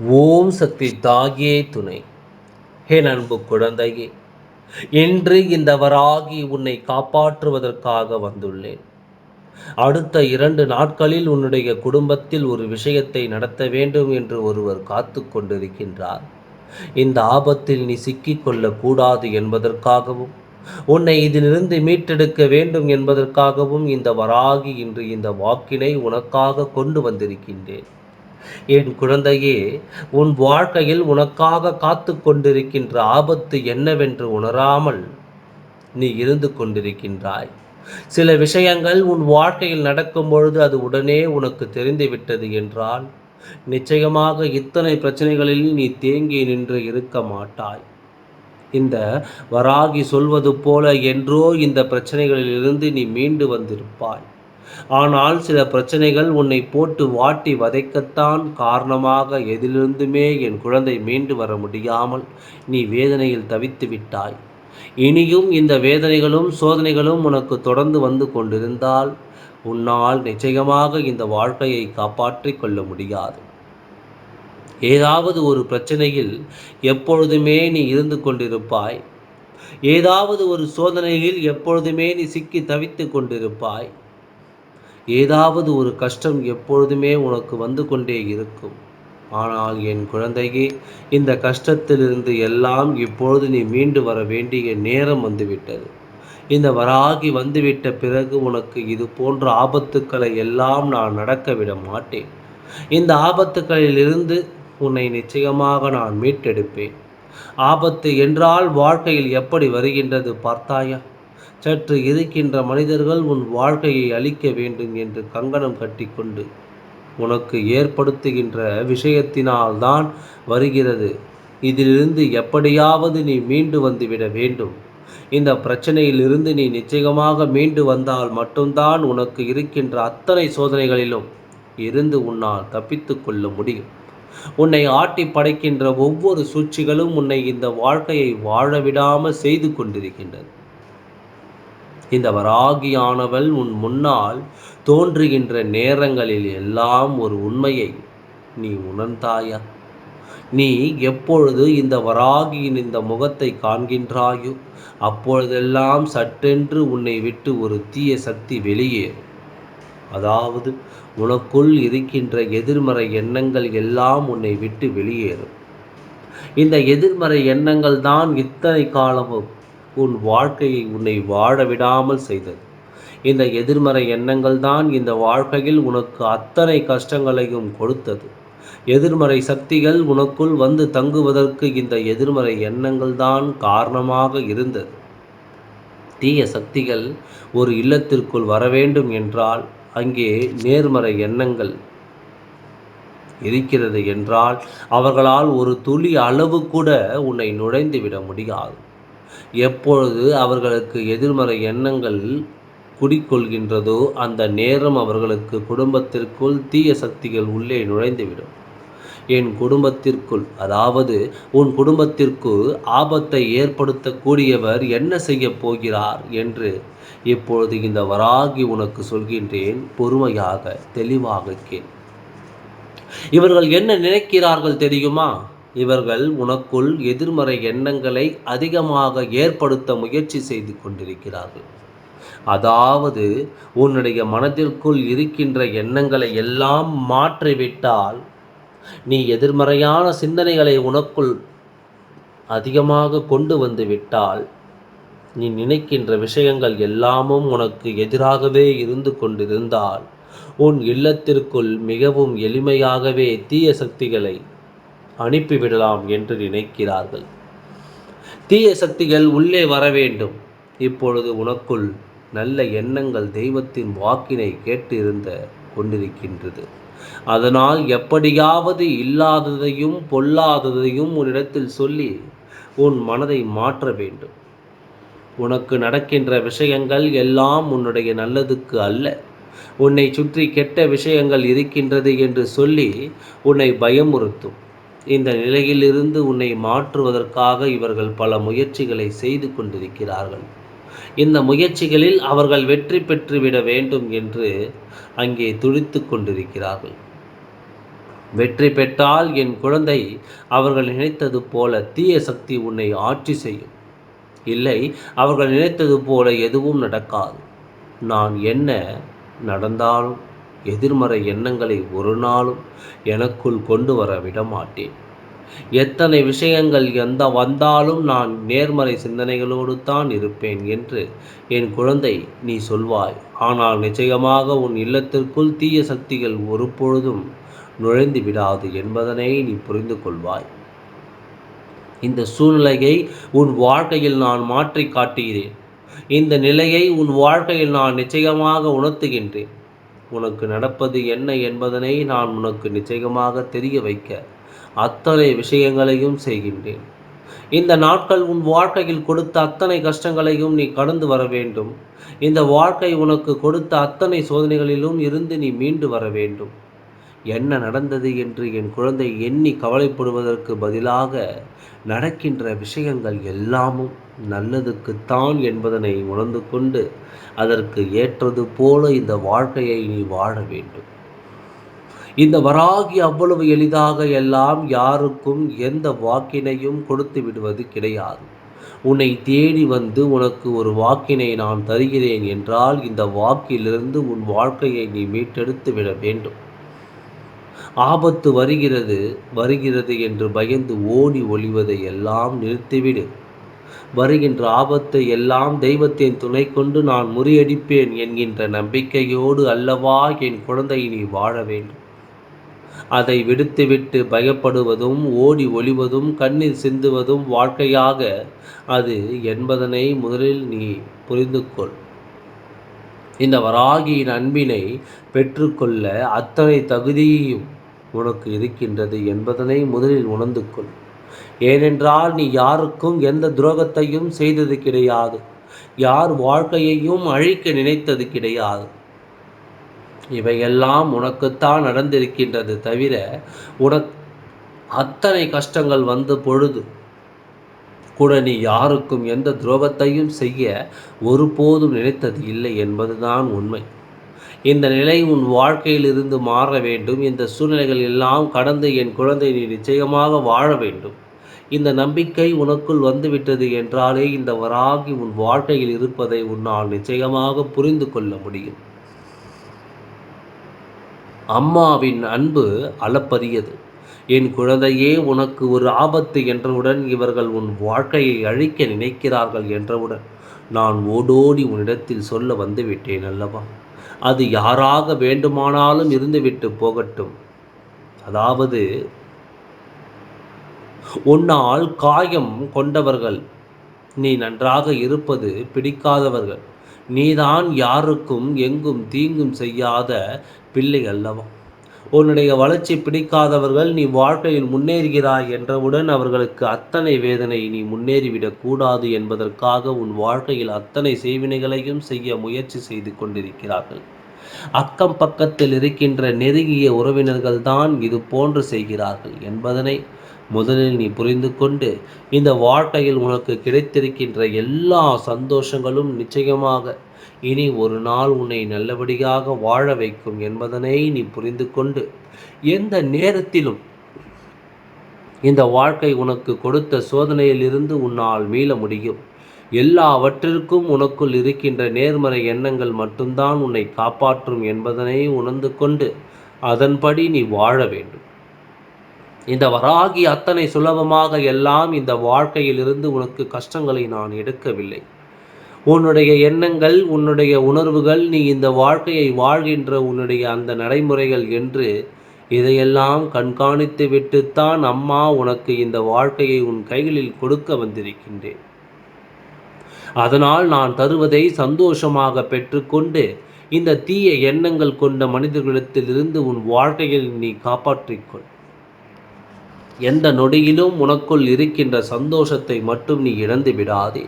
ஓம் சக்தி தாயே துணை. ஹே அன்பு குழந்தையே என்று இந்த வராகி உன்னை காப்பாற்றுவதற்காக வந்துள்ளேன். அடுத்த இரண்டு நாட்களில் உன்னுடைய குடும்பத்தில் ஒரு விஷயத்தை நடத்த வேண்டும் என்று ஒருவர் காத்து கொண்டிருக்கின்றார். இந்த ஆபத்தில் நீ சிக்கிக்கொள்ளக்கூடாது என்பதற்காகவும் உன்னை இதிலிருந்து மீட்டெடுக்க வேண்டும் என்பதற்காகவும் இந்த வராகி இன்று இந்த வாக்கினை உனக்காக கொண்டு வந்திருக்கின்றேன். என் குழந்தையே உன் வாழ்க்கையில் உனக்காக காத்து கொண்டிருக்கின்ற ஆபத்து என்னவென்று உணராமல் நீ இருந்து கொண்டிருக்கின்றாய். சில விஷயங்கள் உன் வாழ்க்கையில் நடக்கும் பொழுது அது உடனே உனக்கு தெரிந்துவிட்டது என்றால் நிச்சயமாக இத்தனை பிரச்சனைகளில் நீ தேங்கி நின்று இருக்க மாட்டாய். இந்த வராகி சொல்வது போல என்றோ இந்த பிரச்சனைகளிலிருந்து நீ மீண்டு வந்திருப்பாய். ஆனால் சில பிரச்சனைகள் உன்னை போட்டு வாட்டி வதைக்கத்தான் காரணமாக எதிலிருந்துமே என் குழந்தை மீண்டு வர முடியாமல் நீ வேதனையில் தவித்து விட்டாய். இனியும் இந்த வேதனைகளும் சோதனைகளும் உனக்கு தொடர்ந்து வந்து கொண்டிருந்தால் உன்னால் நிச்சயமாக இந்த வாழ்க்கையை காப்பாற்றிக் கொள்ள முடியாது. ஏதாவது ஒரு பிரச்சனையில் எப்பொழுதுமே நீ இருந்து கொண்டிருப்பாய். ஏதாவது ஒரு சோதனையில் எப்பொழுதுமே நீ சிக்கி தவித்து கொண்டிருப்பாய். ஏதாவது ஒரு கஷ்டம் எப்பொழுதுமே உனக்கு வந்து கொண்டே இருக்கும். ஆனால் என் குழந்தையே இந்த கஷ்டத்திலிருந்து எல்லாம் இப்பொழுது நீ மீண்டு வர வேண்டிய நேரம் வந்துவிட்டது. இந்த வராகி வந்துவிட்ட பிறகு உனக்கு இது போன்ற ஆபத்துக்களை எல்லாம் நான் நடக்க விட மாட்டேன். இந்த ஆபத்துக்களிலிருந்து உன்னை நிச்சயமாக நான் மீட்டெடுப்பேன். ஆபத்து என்றால் வாழ்க்கையில் எப்படி வருகின்றது பார்த்தாயா? சற்று இருக்கின்ற மனிதர்கள் உன் வாழ்க்கையை அழிக்க வேண்டும் என்று கங்கணம் கட்டிக்கொண்டு உனக்கு ஏற்படுத்துகின்ற விஷயத்தினால்தான் வருகிறது. இதிலிருந்து எப்படியாவது நீ மீண்டு வந்துவிட வேண்டும். இந்த பிரச்சனையிலிருந்து நீ நிச்சயமாக மீண்டு வந்தால் மட்டும்தான் உனக்கு இருக்கின்ற அத்தனை சோதனைகளிலும் இருந்து உன்னால் தப்பித்து கொள்ள முடியும். உன்னை ஆட்டி படைக்கின்ற ஒவ்வொரு சூழ்ச்சிகளும் உன்னை இந்த வாழ்க்கையை வாழவிடாமல் செய்து கொண்டிருக்கின்றது இந்த வராகியானவள் உன் முன்னால் தோன்றுகின்ற நேரங்களில் எல்லாம் ஒரு உண்மையை நீ உணர்ந்தாயா? நீ எப்பொழுது இந்த வராகியின் இந்த முகத்தை காண்கின்றாயோ அப்பொழுதெல்லாம் சட்டென்று உன்னை விட்டு ஒரு தீய சக்தி வெளியேறும் அதாவது உனக்குள் இருக்கின்ற எதிர்மறை எண்ணங்கள் எல்லாம் உன்னை விட்டு வெளியேறும். இந்த எதிர்மறை எண்ணங்கள் தான் இத்தனை காலமும் உன் வாழ்க்கையை உன்னை வாழ விடாமல் செய்தது. இந்த எதிர்மறை எண்ணங்கள் தான் இந்த வாழ்க்கையில் உனக்கு அத்தனை கஷ்டங்களையும் கொடுத்தது. எதிர்மறை சக்திகள் உனக்குள் வந்து தங்குவதற்கு இந்த எதிர்மறை எண்ணங்கள் தான் காரணமாக இருந்தது. தீய சக்திகள் ஒரு இல்லத்திற்குள் வர வேண்டும் என்றால் அங்கே நேர்மறை எண்ணங்கள் இருக்கிறது என்றால் அவர்களால் ஒரு துளி அளவு கூட உன்னை நுழைந்து விட முடியாது. எப்பொழுது அவர்களுக்கு எதிர்மறை எண்ணங்கள் குடிக்கொள்கின்றதோ அந்த நேரம் அவர்களுக்கு குடும்பத்திற்குள் தீய சக்திகள் உள்ளே நுழைந்துவிடும். என் குடும்பத்திற்குள் அதாவது உன் குடும்பத்திற்கு ஆபத்தை ஏற்படுத்தக்கூடியவர் என்ன செய்ய போகிறார் என்று இப்பொழுது இந்த வராகி உனக்கு சொல்கின்றேன் பொறுமையாக தெளிவாக கேள். இவர்கள் என்ன நினைக்கிறார்கள் தெரியுமா? இவர்கள் உனக்குள் எதிர்மறை எண்ணங்களை அதிகமாக ஏற்படுத்த முயற்சி செய்து கொண்டிருக்கிறார்கள். அதாவது உன்னுடைய மனதிற்குள் இருக்கின்ற எண்ணங்களை எல்லாம் மாற்றிவிட்டால் நீ எதிர்மறையான சிந்தனைகளை உனக்குள் அதிகமாக கொண்டு வந்து விட்டால் நீ நினைக்கின்ற விஷயங்கள் எல்லாமும் உனக்கு எதிராகவே இருந்து கொண்டிருந்தால் உன் இல்லத்திற்குள் மிகவும் எளிமையாகவே தீய சக்திகளை அனுப்பிவிடலாம் என்று நினைக்கிறார்கள். தீய சக்திகள் உள்ளே வர வேண்டும். இப்பொழுது உனக்குள் நல்ல எண்ணங்கள் தெய்வத்தின் வாக்கினை கேட்டிருந்த கொண்டிருக்கின்றது. அதனால் எப்படியாவது இல்லாததையும் பொல்லாததையும் உன்னிடத்தில் சொல்லி உன் மனதை மாற்ற வேண்டும். உனக்கு நடக்கின்ற விஷயங்கள் எல்லாம் உன்னுடைய நல்லதுக்கு அல்ல. உன்னை சுற்றி கெட்ட விஷயங்கள் இருக்கின்றது என்று சொல்லி உன்னை பயமுறுத்தும். இந்த நிலையிலிருந்து உன்னை மாற்றுவதற்காக இவர்கள் பல முயற்சிகளை செய்து கொண்டிருக்கிறார்கள். இந்த முயற்சிகளில் அவர்கள் வெற்றி பெற்றுவிட வேண்டும் என்று அங்கே துடித்து கொண்டிருக்கிறார்கள். வெற்றி பெற்றால் என் குழந்தை அவர்கள் நினைத்தது போல தீய சக்தி உன்னை ஆட்சி செய்யும். இல்லை அவர்கள் நினைத்தது போல எதுவும் நடக்காது. நான் என்ன நடந்தாலும் எதிர்மறை எண்ணங்களை ஒரு நாளும் எனக்குள் கொண்டு வர விடமாட்டேன். எத்தனை விஷயங்கள் எந்த வந்தாலும் நான் நேர்மறை சிந்தனைகளோடு தான் இருப்பேன் என்று என் குழந்தை நீ சொல்வாய். ஆனால் நிச்சயமாக உன் இல்லத்திற்குள் தீய சக்திகள் ஒருபொழுதும் நுழைந்து விடாது என்பதனை நீ புரிந்து கொள்வாய். இந்த சூழ்நிலையை உன் வாழ்க்கையில் நான் மாற்றி காட்டுகிறேன். இந்த நிலையை உன் வாழ்க்கையில் நான் நிச்சயமாக உணர்த்துகின்றேன். உனக்கு நடப்பது என்ன என்பதனை நான் உனக்கு நிச்சயமாக தெரிய வைக்க அத்தனை விஷயங்களையும் செய்கின்றேன். இந்த நாட்கள் உன் வாழ்க்கையில் கொடுத்த அத்தனை கஷ்டங்களையும் நீ கடந்து வர வேண்டும். இந்த வாழ்க்கை உனக்கு கொடுத்த அத்தனை சோதனைகளிலும் இருந்து நீ மீண்டு வர வேண்டும். என்ன நடந்தது என்று என் குழந்தை எண்ணி கவலைப்படுவதற்கு பதிலாக நடக்கின்ற விஷயங்கள் எல்லாமும் நல்லதுக்குத்தான் என்பதனை உணர்ந்து கொண்டு அதற்கு ஏற்றது போல இந்த வாழ்க்கையை நீ வாழ வேண்டும். இந்த வராகி அவ்வளவு எளிதாக எல்லாம் யாருக்கும் எந்த வாக்கினையும் கொடுத்து விடுவது கிடையாது. உன்னை தேடி வந்து உனக்கு ஒரு வாக்கினை நான் தருகிறேன் என்றால் இந்த வாக்கிலிருந்து உன் வாழ்க்கையை நீ மீட்டெடுத்து விட வேண்டும். ஆபத்து வருகிறது வருகிறது என்று பயந்து ஓடி ஒளிவதை எல்லாம் நிறுத்திவிடு. வருகின்ற ஆபத்தை எல்லாம் தெய்வத்தின் துணை கொண்டு நான் முறியடிப்பேன் என்கின்ற நம்பிக்கையோடு அல்லவா என் குழந்தை நீ வாழ வேண்டும். அதை விடுத்துவிட்டு பயப்படுவதும் ஓடி ஒளிவதும் கண்ணீர் சிந்துவதும் வாழ்க்கையாக அது என்பதனை முதலில் நீ புரிந்து கொள் இந்த வராகியின் அன்பினை பெற்றுக்கொள்ள அத்தனை தகுதியையும் உனக்கு இருக்கின்றது என்பதனை முதலில் உணர்ந்து கொள். ஏனென்றால் நீ யாருக்கும் எந்த துரோகத்தையும் செய்தது கிடையாது. யார் வாழ்க்கையையும் அழிக்க நினைத்தது கிடையாது. இவையெல்லாம் உனக்குத்தான் நடந்திருக்கின்றது தவிர உனக் அத்தனை கஷ்டங்கள் வந்த பொழுது கூட நீ யாருக்கும் எந்த துரோகத்தையும் செய்ய ஒருபோதும் நினைத்தது இல்லை என்பதுதான் உண்மை. இந்த நிலை உன் வாழ்க்கையிலிருந்து மாற வேண்டும். இந்த சூழ்நிலைகள் எல்லாம் கடந்து என் குழந்தை நீ நிச்சயமாக வாழ வேண்டும். இந்த நம்பிக்கை உனக்குள் வந்துவிட்டது என்றாலே இந்த வராகி உன் வாழ்க்கையில் இருப்பதை உன்னால் நிச்சயமாக புரிந்து கொள்ள முடியும். அம்மாவின் அன்பு அளப்பரியது. என் குழந்தையே உனக்கு ஒரு ஆபத்து என்றவுடன் இவர்கள் உன் வாழ்க்கையை அழிக்க நினைக்கிறார்கள் என்றவுடன் நான் ஓடோடி உன்னிடத்தில் சொல்ல வந்துவிட்டேன் அல்லவா? அது யாராக வேண்டுமானாலும் இருந்துவிட்டு போகட்டும். அதாவது உன்னால் காயம் கொண்டவர்கள் நீ நன்றாக இருப்பது பிடிக்காதவர்கள் நீதான் யாருக்கும் எங்கும் தீங்கும் செய்யாத பிள்ளை அல்லவா? உன்னுடைய வளர்ச்சி பிடிக்காதவர்கள் நீ வாழ்க்கையில் முன்னேறுகிறாய் என்றவுடன் அவர்களுக்கு அத்தனை வேதனை நீ முன்னேறிவிடக் கூடாது என்பதற்காக உன் வாழ்க்கையில் அத்தனை செய்வினைகளையும் செய்ய முயற்சி செய்து கொண்டிருக்கிறார்கள். அக்கம் பக்கத்தில் இருக்கின்ற நெருங்கிய உறவினர்கள் தான் இது போன்று செய்கிறார்கள் என்பதனை முதலில் நீ புரிந்து கொண்டு இந்த வாழ்க்கையில் உனக்கு கிடைத்திருக்கின்ற எல்லா சந்தோஷங்களும் நிச்சயமாக இனி ஒரு நாள் உன்னை நல்லபடியாக வாழ வைக்கும் என்பதனை நீ புரிந்து கொண்டு எந்த நேரத்திலும் இந்த வாழ்க்கை உனக்கு கொடுத்த சோதனையிலிருந்து உன்னால் மீள முடியும். எல்லாவற்றிற்கும் உனக்குள் இருக்கின்ற நேர்மறை எண்ணங்கள் மட்டும்தான் உன்னை காப்பாற்றும் என்பதனை உணர்ந்து கொண்டு அதன்படி நீ வாழ வேண்டும். இந்த வராகி அத்தனை சுலபமாக எல்லாம் இந்த வாழ்க்கையிலிருந்து உனக்கு கஷ்டங்களை நான் எடுக்கவில்லை. உன்னுடைய எண்ணங்கள் உன்னுடைய உணர்வுகள் நீ இந்த வாழ்க்கையை வாழ்கின்ற உன்னுடைய அந்த நடைமுறைகள் என்று இதையெல்லாம் கண்காணித்து விட்டுத்தான் அம்மா உனக்கு இந்த வாழ்க்கையை உன் கைகளில் கொடுக்க வந்திருக்கின்றேன். அதனால் நான் தருவதை சந்தோஷமாக பெற்றுக்கொண்டு இந்த தீய எண்ணங்கள் கொண்ட மனிதர்களிடத்திலிருந்து உன் வாழ்க்கையில் நீ காப்பாற்றிக்கொள். எந்த நொடியிலும் உனக்குள் இருக்கின்ற சந்தோஷத்தை மட்டும் நீ இழந்து விடாதே.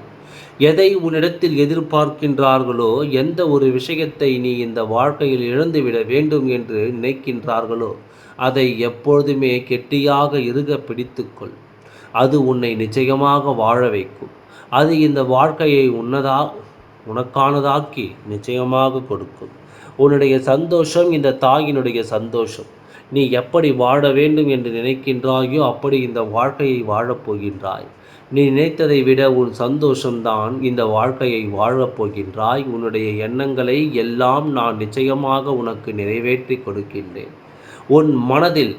எதை உன்னிடத்தில் எதிர்பார்க்கின்றார்களோ எந்த ஒரு விஷயத்தை நீ இந்த வாழ்க்கையில் இழந்துவிட வேண்டும் என்று நினைக்கின்றார்களோ அதை எப்பொழுதுமே கெட்டியாக இருக பிடித்துக்கொள். அது உன்னை நிச்சயமாக வாழ வைக்கும். அது இந்த வாழ்க்கையை உன்னதா உனக்கானதாக்கி நிச்சயமாக கொடுக்கும். உன்னுடைய சந்தோஷம் இந்த தாயினுடைய சந்தோஷம். நீ எப்படி வாழ வேண்டும் என்று நினைக்கின்றாயோ அப்படி இந்த வாழ்க்கையை வாழப் போகின்றாய். நீ நினைத்ததை விட உன் சந்தோஷம்தான் இந்த வாழ்க்கையை வாழப் போகின்றாய். உன்னுடைய எண்ணங்களை எல்லாம் நான் நிச்சயமாக உனக்கு நிறைவேற்றி கொடுக்கின்றேன். உன் மனதில்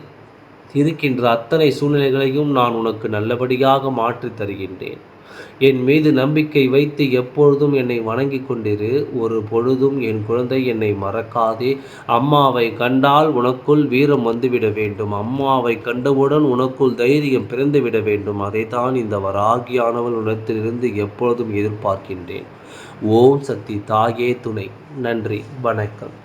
இருக்கின்ற அத்தனை சூழ்நிலைகளையும் நான் உனக்கு நல்லபடியாக மாற்றித் தருகின்றேன். என் மீது நம்பிக்கை வைத்து எப்பொழுதும் என்னை வணங்கி கொண்டிரு ஒரு பொழுதும் என் குழந்தை என்னை மறக்காதே. அம்மாவை கண்டால் உனக்குள் வீரம் வந்துவிட வேண்டும். அம்மாவை கண்டவுடன் உனக்குள் தைரியம் பிறந்துவிட வேண்டும். அதைத்தான் இந்த வராகியானவள் உனத்திலிருந்து எப்பொழுதும் எதிர்பார்க்கின்றேன். ஓம் சக்தி தாயே துணை. நன்றி. வணக்கம்.